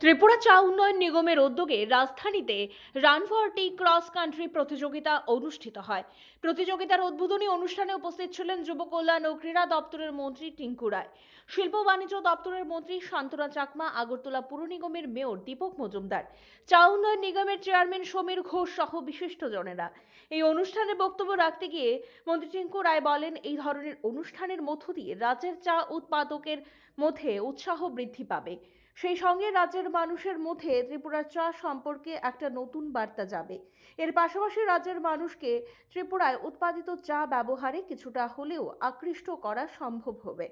ত্রিপুরা চা উন্নয়ন নিগমের উদ্যোগে রাজধানীতে run for T cross country প্রতিযোগিতা অনুষ্ঠিত হয়। প্রতিযোগিতার উদ্বোধনী অনুষ্ঠানে উপস্থিত ছিলেন যুব কল্যাণ ও ক্রীড়া দপ্তরের মন্ত্রী টিঙ্কু রায়। শিল্প বাণিজ্য দপ্তরের মন্ত্রী শান্তরা চাকমা, আগরতলা পুর নিগমের মেয়র দীপক মজুমদার চা উন্নয়ন নিগমের চেয়ারম্যান সমীর ঘোষ সহ বিশিষ্টজনেরা। এই অনুষ্ঠানে বক্তব্য রাখতে গিয়ে মন্ত্রী টিঙ্কু রায় বলেন, এই ধরনের অনুষ্ঠানের মধ্য দিয়ে রাজ্যের চা উৎপাদকের মধ্যে উৎসাহ বৃদ্ধি পাবে। সেই সঙ্গে রাজ্যের মানুষের মধ্যে ত্রিপুরার চা সম্পর্কে একটা নতুন বার্তা যাবে। এর পাশাপাশি রাজ্যের মানুষকে ত্রিপুরায় উৎপাদিত চা ব্যবহারে কিছুটা হলেও আকৃষ্ট করা সম্ভব হবে।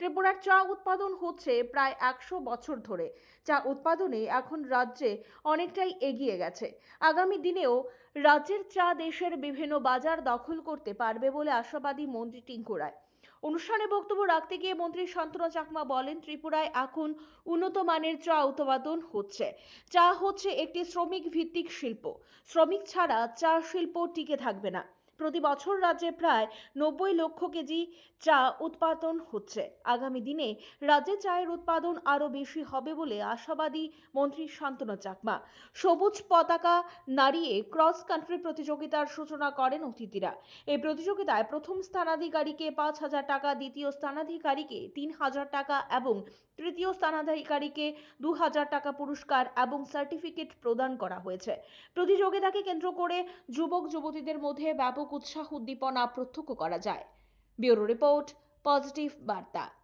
ত্রিপুরার চা উৎপাদন হচ্ছে প্রায় একশো বছর ধরে। চা উৎপাদনে এখন রাজ্যে অনেকটাই এগিয়ে গেছে। আগামী দিনেও রাজ্যের চা দেশের বিভিন্ন বাজার দখল করতে পারবে বলে আশাবাদী মন্ত্রী টিঙ্কু রায় অনুষ্ঠানে বক্তব্য রাখতে গিয়ে মন্ত্রী শান্তনু চাকমা বলেন, ত্রিপুরায় এখন উন্নত মানের চা উৎপাদন হচ্ছে। চা হচ্ছে একটি শ্রমিক ভিত্তিক শিল্প। শ্রমিক ছাড়া চা শিল্প টিকে থাকবে না। প্রতি বছর রাজ্যে প্রায় নব্বই লক্ষ কেজি চা উৎপাদন হচ্ছে। আগামী দিনে রাজ্যে চায়ের উৎপাদন আরও বেশি হবে বলে আশাবাদী মন্ত্রী শান্তনু চাকমা। সবুজ পতাকা নাড়িয়ে ক্রস কান্ট্রি প্রতিযোগিতার সূচনা করেন অতিথিরা। এই প্রতিযোগিতায় প্রথম স্থানাধিকারীকে পাঁচ হাজার টাকা, দ্বিতীয় স্থানাধিকারীকে তিন হাজার টাকা এবং তৃতীয় স্থানাধিকারীকে দু হাজার টাকা পুরস্কার এবং সার্টিফিকেট প্রদান করা হয়েছে। প্রতিযোগিতাকে কেন্দ্র করে যুবক যুবতীদের মধ্যে ব্যাপক উৎসাহ উদ্দীপনা প্রত্যক্ষ করা যায়। ব্যুরো রিপোর্ট পজিটিভ বার্তা।